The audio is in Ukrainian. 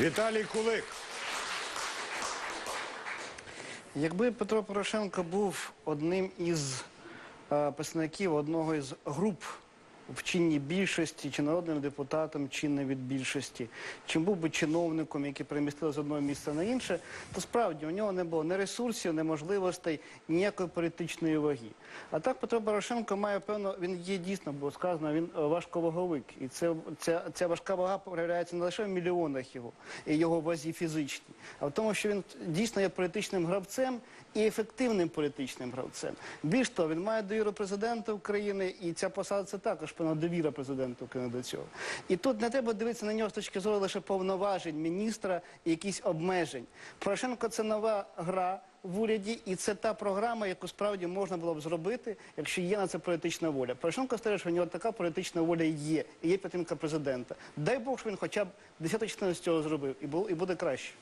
Віталій Кулик. Якби Петро Порошенко був одним із е, представників одного із груп в чинній більшості, чи народним депутатом чинної від більшості, чи був би чиновником, який перемістили з одного місця на інше, то справді у нього не було ні ресурсів, ні можливостей, ніякої політичної ваги. А так Петро Порошенко має певно, він є дійсно, було сказано, він е, важковаговик. І це, ця, ця важка вага проявляється не лише в мільйонах його і його вазі фізичній, а в тому, що він дійсно є політичним гравцем і ефективним політичним гравцем. Більш того, він має довіру президента України, і ця посада це також певна довіра президента України до цього. І тут не треба дивитися на нього з точки зору лише повноважень міністра і якісь обмежень. Порошенко це нова гра. В уряді, і це та програма, яку справді можна було б зробити, якщо є на це політична воля. Порошенко стверджує, що в нього така політична воля є, і є підтримка президента. Дай Бог, що він хоча б десяту частину з цього зробив, і буде краще.